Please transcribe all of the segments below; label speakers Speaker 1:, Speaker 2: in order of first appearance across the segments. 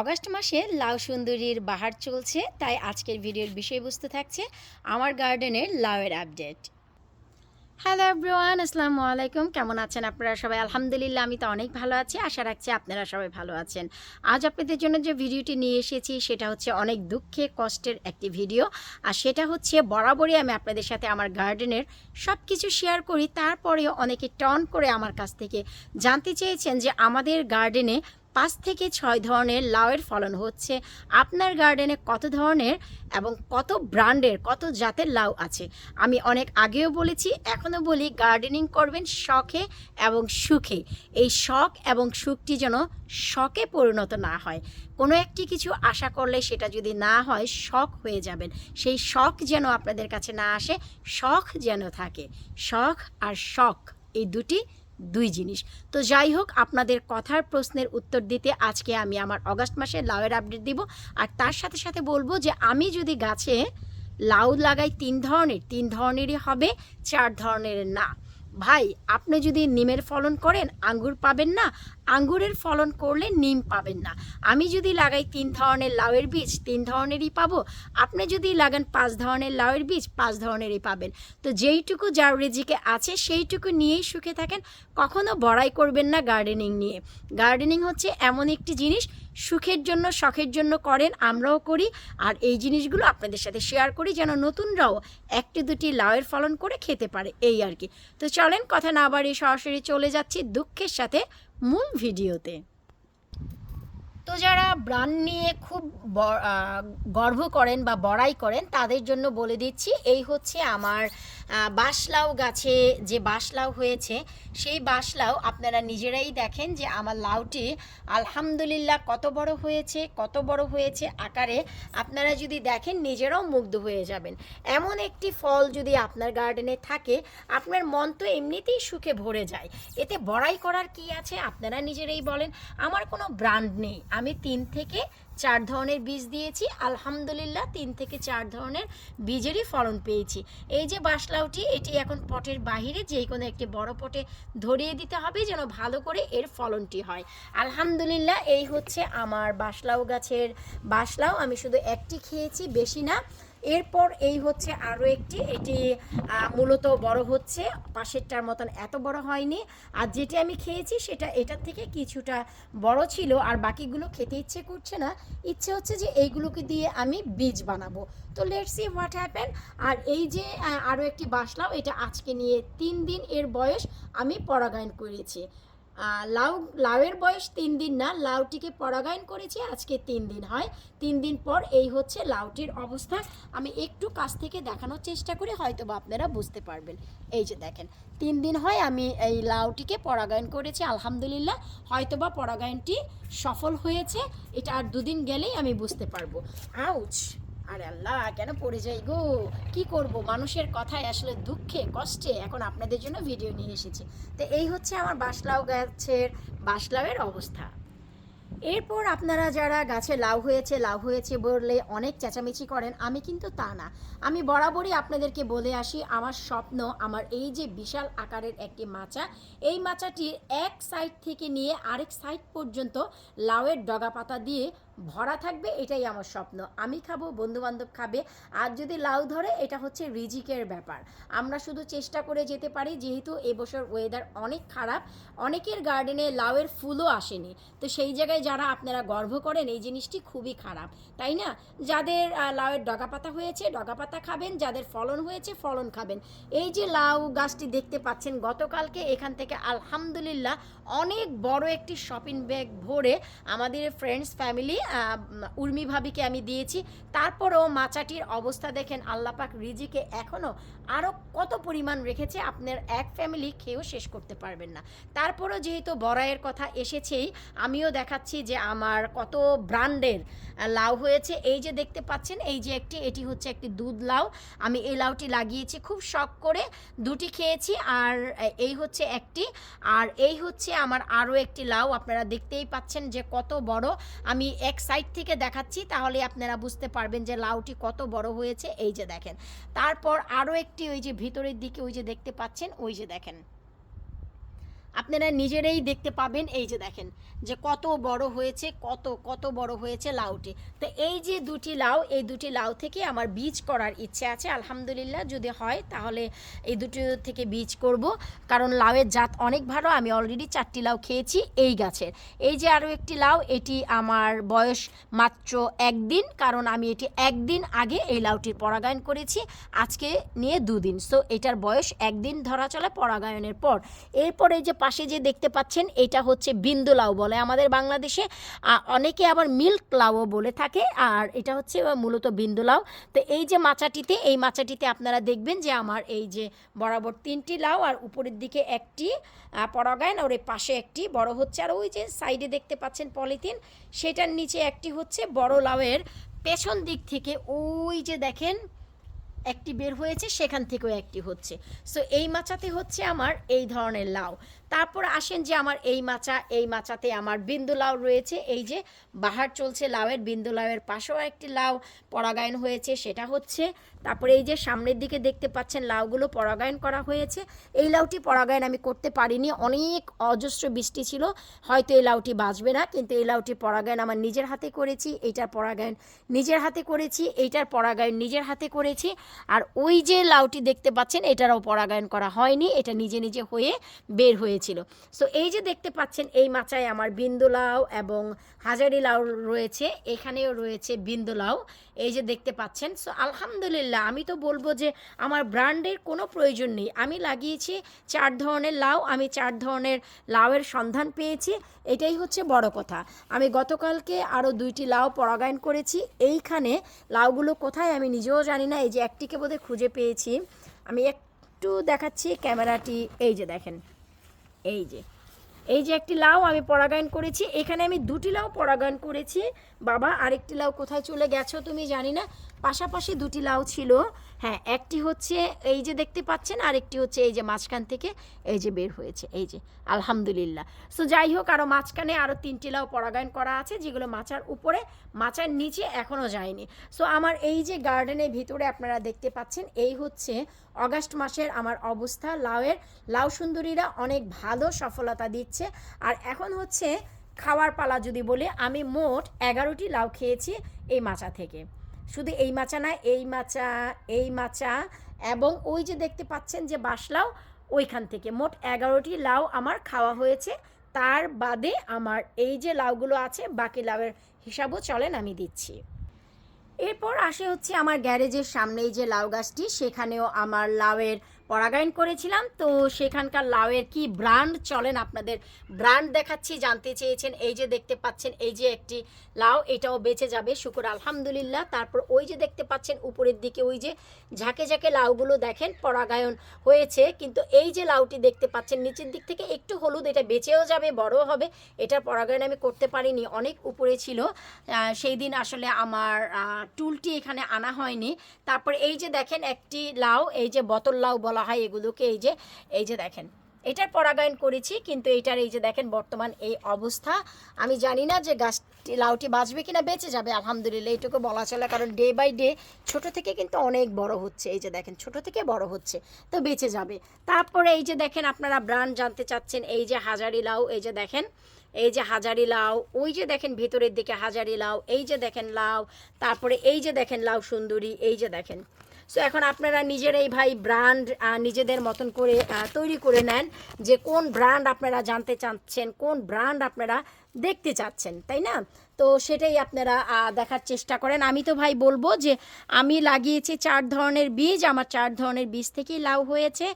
Speaker 1: August মাসে লাউ সুন্দরীর বাহার চলছে, তাই আজকের ভিডিওর বিষয়বস্তু থাকছে আমার গার্ডেনের লাউয়ের আপডেট। হ্যালো এভরিওয়ান, আসসালামু আলাইকুম। কেমন আছেন আপনারা সবাই? আলহামদুলিল্লাহ, আমি তো অনেক ভালো আছি। আশা রাখছি আপনারা সবাই ভালো আছেন। আজ আপনাদের জন্য যে ভিডিওটি নিয়ে এসেছি, সেটা হচ্ছে অনেক দুঃখে কষ্টের একটি ভিডিও। আর সেটা হচ্ছে, বরাবরই আমি আপনাদের সাথে আমার গার্ডেনের সব কিছু শেয়ার করি। তারপরেও অনেকে টর্ন করে আমার কাছ থেকে জানতে চেয়েছেন যে আমাদের গার্ডেনে পাঁচ থেকে ছয় ধরনের লাউয়ের ফলন হচ্ছে। আপনার গার্ডেনে কত ধরনের এবং কত ব্র্যান্ডের কত জাতের লাউ আছে? আমি অনেক আগেও বলেছি এখনও বলি গার্ডেনিং করবেন শখে এবং সুখে। এই শখ এবং সুখটি যেন শখে পরিণত না হয়। কোনো একটি কিছু আশা করলে সেটা যদি না হয়, শখ হয়ে যাবেন। সেই শখ যেন আপনাদের কাছে না আসে, শখ যেন থাকে। শখ আর শখ, এই দুটি দুই জিনিস। তো যাই হোক, আপনাদের কথার প্রশ্নের উত্তর দিতে আজকে আমি আমার অগাস্ট মাসে লাউয়ের আপডেট দিব। আর তার সাথে সাথে বলব যে, আমি যদি গাছে লাউ লাগাই তিন ধরনের, তিন ধরনেরই হবে, চার ধরনের না। ভাই, আপনি যদি নিমের ফলন করেন, আঙ্গুর পাবেন না আঙ্গুরের ফলন করলে নিম পাবেন না। আমি যদি লাগাই তিন ধরনের লাউয়ের বীজ, তিন ধরনেরই পাবো। আপনি যদি লাগান পাঁচ ধরনের লাউয়ের বীজ, পাঁচ ধরনেরই পাবেন। তো যেইটুকু যার রেজিকে আছে, সেইটুকু নিয়েই সুখে থাকেন। কখনো বড়াই করবেন না গার্ডেনিং নিয়ে। গার্ডেনিং হচ্ছে এমন একটি জিনিস, সুখের জন্য, শখের জন্য করেন, আমরাও করি। আর এই জিনিসগুলো আপনাদের সাথে শেয়ার করি, যেন নতুনরাও একটি দুটি লাউয়ের ফলন করে খেতে পারে, এই আর কি। তো চলেন, কথা না বাড়িয়ে সরাসরি চলে যাচ্ছি দুঃখের সাথে মূল ভিডিওতে। তো যারা ব্রান্ড নিয়ে খুব গর্ব করেন বা বড়াই করেন, তাদের জন্য বলে দিচ্ছি, এই হচ্ছে আমার বাঁশলাউ গাছে যে বাঁশলাউ হয়েছে, সেই বাঁশলাউ আপনারা নিজেরাই দেখেন যে আমার লাউটি আলহামদুলিল্লাহ কত বড় হয়েছে, কত বড় হয়েছে আকারে। আপনারা যদি দেখেন, নিজেরাও মুগ্ধ হয়ে যাবেন। এমন একটি ফল যদি আপনার গার্ডেনে থাকে, আপনার মন তো এমনিতেই সুখে ভরে যায়। এতে বড়াই করার কি আছে? আপনারা নিজেরাই বলেন। আমার কোনো ব্র্যান্ড নেই। আমি তিন থেকে চার ধরনের বীজ দিয়েছি, আলহামদুলিল্লাহ তিন থেকে চার ধরনের বীজেরই ফলন পেয়েছি। এই যে বাসলাউটি, এটি এখন পটের বাহিরে যে কোনো একটি বড় পটে ধরিয়ে দিতে হবে যেন ভালো করে এর ফলনটি হয়। আলহামদুলিল্লাহ, এই হচ্ছে আমার বাসলাউ গাছের বাসলাউ। আমি শুধু একটি খেয়েছি, বেশি না। এরপর এই হচ্ছে আরও একটি। এটি মূলত বড় হচ্ছে, পাশেরটার মতন এত বড় হয়নি। আর যেটি আমি খেয়েছি, সেটা এটার থেকে কিছুটা বড় ছিল। আর বাকিগুলো খেতে ইচ্ছে করছে না। ইচ্ছে হচ্ছে যে এইগুলোকে দিয়ে আমি বীজ বানাবো। তো লেট সি হোয়াট হ্যাপেন আর এই যে আরও একটি বাসলাও, এটা আজকে নিয়ে তিন দিন এর বয়স আমি পরাগায়ন করেছি। লাউ, লাউয়ের বয়স তিন দিন না, লাউটিকে পরাগায়ন করেছি, আজকে তিন দিন হয়। তিন দিন পর এই হচ্ছে লাউটির অবস্থা। আমি একটু কাছ থেকে দেখানোর চেষ্টা করি হয়তো বা আপনারা বুঝতে পারবেন। এই যে দেখেন, তিন দিন হয় আমি এই লাউটিকে পরাগায়ন করেছি, আলহামদুলিল্লাহ। হয়তো বা পরাগায়নটি সফল হয়েছে, এটা আর দুদিন গেলেই আমি বুঝতে পারব। আউচ! আরে আল্লাহ, কেন পড়ে যাই গো? কি করব? মানুষের কথায় আসলে দুঃখে, কষ্টে এখন আপনাদের জন্য ভিডিও নিয়ে এসেছি। তো এই হচ্ছে আমার বাসলাউ গাছের বাসলাউয়ের অবস্থা। এরপর আপনারা যারা গাছে লাউ হয়েছে লাউ হয়েছে বললে অনেক চেঁচামেচি করেন, আমি কিন্তু তা না। আমি বরাবরই আপনাদেরকে বলে আসি, আমার স্বপ্ন, আমার এই যে বিশাল আকারের একটি মাচা, এই মাচাটির এক সাইড থেকে নিয়ে আরেক সাইড পর্যন্ত লাউয়ের ডগা পাতা দিয়ে ভরা থাকবে, এটাই আমার স্বপ্ন। আমি খাব, বন্ধুবান্ধব খাবে, আর যদি লাউ ধরে, এটা হচ্ছে রিজিকের ব্যাপার। আমরা শুধু চেষ্টা করে যেতে পারি, যেহেতু এবছর ওয়েদার অনেক খারাপ, অনেকের গার্ডেনে লাউয়ের ফুলও আসেনি। তো সেই জায়গায় যারা আপনারা গর্ব করেন, এই জিনিসটি খুবই খারাপ, তাই না? যাদের লাউয়ের ডগা পাতা হয়েছে ডগা পাতা খাবেন, যাদের ফলন হয়েছে, ফলন খাবেন। এই যে লাউ গাছটি দেখতে পাচ্ছেন, গতকালকে এখান থেকে আলহামদুলিল্লাহ অনেক বড় একটি শপিং ব্যাগ ভরে আমাদের ফ্রেন্ডস ফ্যামিলি উর্মি ভাবিকে আমি দিয়েছি। তারপরেও মাচাটির অবস্থা দেখেন আল্লাপাক রিজিকে এখনও আরও কত পরিমাণ রেখেছে, আপনার এক ফ্যামিলি খেয়েও শেষ করতে পারবেন না। তারপরও যেহেতু বড়াইয়ের কথা এসেছেই, আমিও দেখাচ্ছি যে আমার কত ব্র্যান্ডের লাউ হয়েছে। এই যে দেখতে পাচ্ছেন, এই যে একটি, এটি হচ্ছে একটি দুধ লাউ। আমি এই লাউটি লাগিয়েছি খুব শখ করে, দুটি খেয়েছি আর এই হচ্ছে একটি। আর এই হচ্ছে আমার আরও একটি লাউ, আপনারা দেখতেই পাচ্ছেন যে কত বড়। আমি এক সাইড থেকে দেখাচ্ছি, তাহলে আপনারা বুঝতে পারবেন যে লাউটি কত বড় হয়েছে। এই যে দেখেন, তারপর আরও একটি ওই যে ভিতরের দিকে ওই যে দেখতে পাচ্ছেন, ওই যে দেখেন। আপনারা নিজেরাই দেখতে পাবেন এই যে দেখেন, যে কত বড় হয়েছে, কত কত বড় হয়েছে লাউটি। তো এই যে দুটি লাউ, এই দুটি লাউ থেকে আমার বীজ করার ইচ্ছে আছে। আলহামদুলিল্লাহ যদি হয়, তাহলে এই দুটি থেকে বীজ করব। কারণ লাউয়ের জাত অনেক ভালো, আমি অলরেডি চারটি লাউ খেয়েছি এই গাছের। এই যে আরও একটি লাউ, এটি আমার বয়স মাত্র একদিন, কারণ আমি এটি একদিন আগে এই লাউটির পরাগায়ন করেছি। আজকে নিয়ে দুদিন। সো এটার বয়স একদিন ধরা চলে পরাগায়নের পর। এরপর যে পাশে যে দেখতে পাচ্ছেন, এটা হচ্ছে বিন্দু লাউ বলে। আমাদের বাংলাদেশে অনেকে আবার মিল্ক লাউও বলে থাকে, আর এটা হচ্ছে মূলত বিন্দু লাউ। তো এই যে মাচাটিতে, এই মাচাটিতে আপনারা দেখবেন যে আমার এই যে বরাবর তিনটি লাউ, আর উপরের দিকে একটি পরাগায়ন আর ওই পাশে একটি, বড় হচ্ছে, আর ওই যে সাইডে দেখতে পাচ্ছেন পলিথিন, সেটার নিচে একটি হচ্ছে বড় লাউয়ের পেছন দিক থেকে ওই যে দেখেন একটি বের হয়েছে, সেখান থেকেও একটি হচ্ছে। সো এই মাচাতে হচ্ছে আমার এই ধরনের লাউ। তারপর আসেন যে আমার এই মাচা, এই মাচাতে আমার বিন্দু লাউ রয়েছে। এই যে বাহার চলছে লাউয়ের বিন্দু লাউয়ের পাশেও একটি লাউ, পরাগায়ন হয়েছে, সেটা হচ্ছে তারপরে এই যে সামনের দিকে দেখতে পাচ্ছেন লাউগুলো পরাগায়ন করা হয়েছে। এই লাউটি পরাগায়ন আমি করতে পারিনি, অনেক অজস্র বৃষ্টি ছিল, হয়তো এই লাউটি বাঁচবে না, কিন্তু এই লাউটি পরাগায়ন আমার নিজের হাতে করেছি, এইটার পরাগায়ন নিজের হাতে করেছি, এইটার পরাগায়ন নিজের হাতে করেছি, আর ওই যে লাউটি দেখতে পাচ্ছেন এটারও পরাগায়ন করা হয়নি, এটা নিজে নিজে হয়ে বের হয়েছিল। সো এই যে দেখতে পাচ্ছেন এই মাচায় আমার বিন্দু লাউ এবং হাজারি লাউ রয়েছে, এখানেও রয়েছে বিন্দু লাউ, এই যে দেখতে পাচ্ছেন। সো আলহামদুলিল্লাহ আমি তো বলব যে আমার ব্র্যান্ডের কোনো প্রয়োজন নেই। আমি লাগিয়েছি চার ধরনের লাউ, আমি চার ধরনের লাউয়ের সন্ধান পেয়েছি। এটাই হচ্ছে বড় কথা। আমি গতকালকে আরও দুইটি লাউ পরাগায়ন করেছি। এইখানে লাউগুলো কোথায় আমি নিজেও জানি না। এই যে একটিকে বোধহয় খুঁজে পেয়েছি। আমি একটু দেখাচ্ছি ক্যামেরাটি। এই যে দেখেন। এই যে। এই যে একটি লাউ আমি পরাগায়ন করেছি। এখানে আমি দুটি লাউ পরাগায়ন করেছি। বাবা, আরেকটি লাউ কোথায় চলে গেছো তুমি জানি না। পাশাপাশি দুটি লাউ ছিল। হ্যাঁ একটি হচ্ছে এই যে দেখতে পাচ্ছেন আর একটি হচ্ছে এই যে মাঝখান থেকে এই যে বের হয়েছে, এই যে, আলহামদুলিল্লাহ। সো যাই হোক আরও মাঝখানে আরও তিনটি লাউ পরাগায়ন করা আছে, যেগুলো মাচার উপরে মাচার নিচে এখনও যায়নি। সো আমার এই যে গার্ডেনের ভিতরে আপনারা দেখতে পাচ্ছেন, এই হচ্ছে অগাস্ট মাসের আমার অবস্থা। লাউয়ের, লাউ সুন্দরীরা অনেক ভালো সফলতা দিচ্ছে। আর এখন হচ্ছে খাওয়ার পালা যদি বলে, আমি মোট এগারোটি লাউ খেয়েছি এই মাচা থেকে। শুধু এই মাচা না, এই মাচা এই মাচা এবং ওই যে দেখতে পাচ্ছেন যে বাসলাও ওইখান থেকে। মোট এগারোটি লাউ আমার খাওয়া হয়েছে। তার বাদে আমার এই যে লাউগুলো আছে, বাকি লাউয়ের হিসাবও চলেন আমি দিচ্ছি। এরপর আসে হচ্ছে আমার গ্যারেজের সামনেই যে লাউ গাছটি, সেখানেও আমার লাউয়ের পরাগায়ন করেছিলাম। তো সেখানকার লাউয়ের কি ব্র্যান্ড চলেন আপনাদের ব্র্যান্ড দেখাচ্ছি, জানতে চেয়েছেন। এই যে দেখতে পাচ্ছেন, এই যে একটি লাউ, এটাও বেঁচে যাবে। শুকুর, আলহামদুলিল্লাহ। তারপর ওই যে দেখতে পাচ্ছেন, উপরের দিকে ওই যে ঝাঁকে ঝাঁকে লাউগুলো দেখেন, পরাগায়ন হয়েছে। কিন্তু এই যে লাউটি দেখতে পাচ্ছেন, নিচের দিক থেকে একটু হলুদ, এটা বেঁচেও যাবে বড় হবে। এটার পরাগায়ন আমি করতে পারিনি, অনেক উপরে ছিল। সেই দিন আসলে আমার টুলটি এখানে আনা হয়নি। তারপর এই যে দেখেন, একটি লাউ, এই যে বোতল লাউ বলা হয় এগুলোকে এই যে এই যে দেখেন এটার পরাগায়ন করেছি কিন্তু এটার এই যে দেখেন বর্তমান এই অবস্থা আমি জানি না যে গাছটি লাউটি বাঁচবে কিনা বেঁচে যাবে আলহামদুলিল্লাহ এইটুকু বলা চলে কারণ ডে বাই ডে ছোট থেকে কিন্তু অনেক বড় হচ্ছে এই যে দেখেন ছোট থেকে বড় হচ্ছে তো বেঁচে যাবে তারপরে এই যে দেখেন আপনারা ব্র্যান্ড জানতে চাচ্ছেন এই যে হাজারি লাউ এই যে দেখেন এই যে হাজারি লাউ ওই যে দেখেন ভেতরের দিকে হাজারি লাউ এই যে দেখেন লাউ তারপরে এই যে দেখেন লাউ সুন্দরী এই যে দেখেন সো এখন আপনারা নিজেরাই ভাই ব্র্যান্ড নিজেদের মতন করে তৈরি করে নেন যে কোন ব্র্যান্ড আপনারা জানতে চাচ্ছেন, কোন ব্র্যান্ড আপনারা দেখতে চাচ্ছেন, তাই না? তো সেটাই আপনারা দেখার চেষ্টা করেন। আমি তো ভাই বলব যে আমি লাগিয়েছি চার ধরনের বীজ, আমার চার ধরনের বীজ থেকেই লাউ হয়েছে।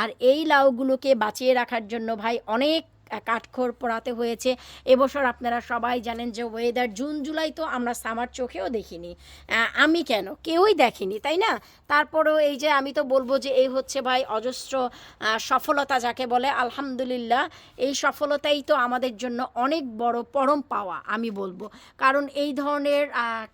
Speaker 1: আর এই লাউগুলোকে বাঁচিয়ে রাখার জন্য ভাই অনেক আহ, কাঠখড় পোড়াতে হয়েছে। এবছর আপনারা সবাই জানেন যে ওয়েদার জুন জুলাই তো আমরা সামার চোখেও দেখিনি। আমি কেন? কেউই দেখেনি তাই না? তারপরেও এই যে আমি তো বলব যে এই হচ্ছে ভাই অজস্র সফলতা যাকে বলে আলহামদুলিল্লাহ এই সফলতাই তো আমাদের জন্য অনেক বড় পরম পাওয়া আমি বলব। কারণ এই ধরনের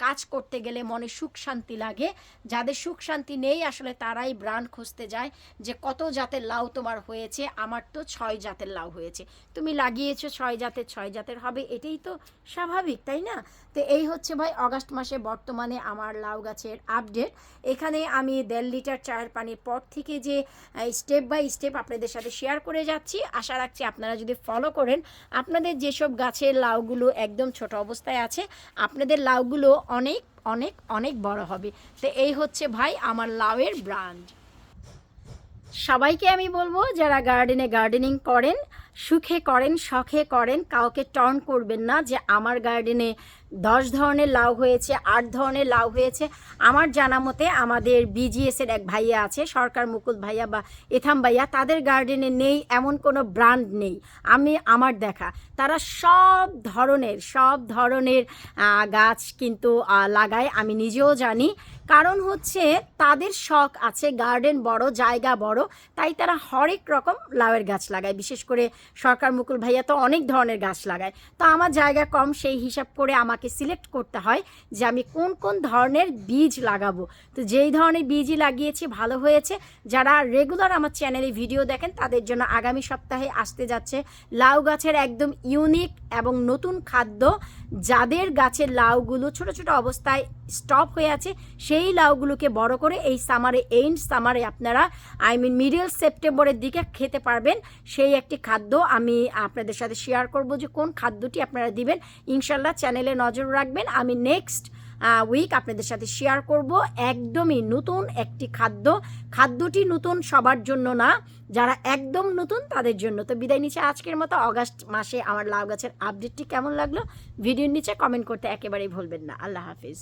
Speaker 1: কাজ করতে গেলে মনে সুখ শান্তি লাগে। যাদের সুখ শান্তি নেই আসলে তারাই ব্রান্ড খুঁজতে যায় যে কত জাতের লাউ তোমার হয়েছে। আমার তো ছয় জাতের লাউ হয়েছে। তুমি লাগিয়েছো, ছয় জাতের ছয় জাতের হবে, এটাই তো স্বাভাবিক, তাই না? তো এই হচ্ছে ভাই অগাস্ট মাসে বর্তমানে আমার লাউ গাছের আপডেট এখানে আমি দেড় লিটার চায়ের পানির পর থেকে যে স্টেপ বাই স্টেপ আপনাদের সাথে শেয়ার করে যাচ্ছি। আশা রাখছি আপনারা যদি ফলো করেন, আপনাদের যেসব গাছের লাউগুলো একদম ছোট অবস্থায় আছে, আপনাদের লাউগুলো অনেক অনেক অনেক বড় হবে। তো এই হচ্ছে ভাই আমার লাউয়ের ব্রান্ড সবাইকে আমি বলব, যারা গার্ডেনে গার্ডেনিং করেন সুখে করেন, শখে করেন, কাউকে টর্ন করবেন না যে আমার গার্ডেনে দশ ধরনের লাউ হয়েছে, আট ধরনের লাউ হয়েছে। আমার জানা মতে আমাদের বিজিএসের এক ভাইয়া আছে, সরকার মুকুল ভাইয়া বা এথাম ভাইয়া, তাদের গার্ডেনে নেই, এমন কোনো ব্র্যান্ড নেই। আমি, আমার দেখা, তারা সব ধরনের সব ধরনের গাছ কিন্তু লাগায়, আমি নিজেও জানি। কারণ হচ্ছে তাদের শখ আছে গার্ডেন বড়, জায়গা বড়, তাই তারা হরেক রকম লাউয়ের গাছ লাগায়। বিশেষ করে সরকার মুকুল ভাইয়া তো অনেক ধরনের গাছ লাগায়। তো আমার জায়গা কম, সেই হিসাব করে আমাকে সিলেক্ট করতে হয় যে আমি কোন কোন ধরনের বীজ লাগাবো। তো যেই ধরনের বীজই লাগিয়েছি, ভালো হয়েছে। যারা রেগুলার আমার চ্যানেলে ভিডিও দেখেন, তাদের জন্য আগামী সপ্তাহে আসতে যাচ্ছে লাউ গাছের একদম ইউনিক এবং নতুন খাদ্য। যাদের গাছের লাউগুলো ছোট ছোট অবস্থায় স্টপ হয়ে আছে, সেই লাউগুলোকে বড় করে এই সামারে এন্ড সামারে আপনারা আই মিন মিডল সেপ্টেম্বরের দিকে খেতে পারবেন। সেই একটি খাদ্য আমি আপনাদের সাথে শেয়ার করব যে কোন খাদ্যটি আপনারা দিবেন। ইনশাল্লাহ চ্যানেলে নজর রাখবেন। আমি নেক্সট উইক আপনাদের সাথে শেয়ার করব একদমই নতুন একটি খাদ্য। খাদ্যটি নতুন সবার জন্য না, যারা একদম নতুন তাদের জন্য। তো বিদায় নিচে আজকের মতো। অগাস্ট মাসে আমার লাউ গাছের আপডেটটি কেমন লাগল? ভিডিওর নিচে কমেন্ট করতে একেবারেই ভুলবেন না। আল্লাহ হাফিজ।